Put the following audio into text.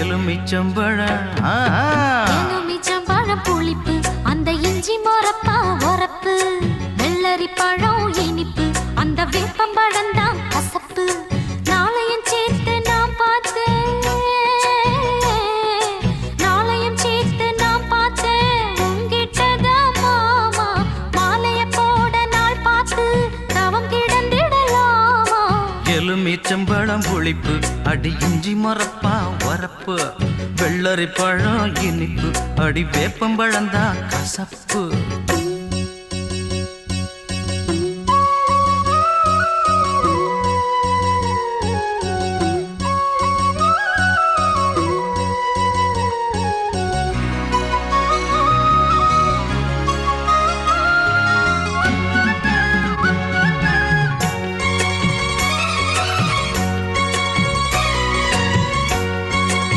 எலுமிச்சம்பழம் ஆ, எலுமிச்சம் பழம் புளிப்பு அந்த இஞ்சி மொரப்பா உரப்பு. வெள்ளரி பழம் இனிப்பு அந்த எலுமிச்சம்பழம் ஒழிப்பு அடி இஞ்சி மரப்பா வரப்பு. வெள்ளரி பழம் இனிப்பு அடி வேப்பம்பழம் தான் கசப்பு.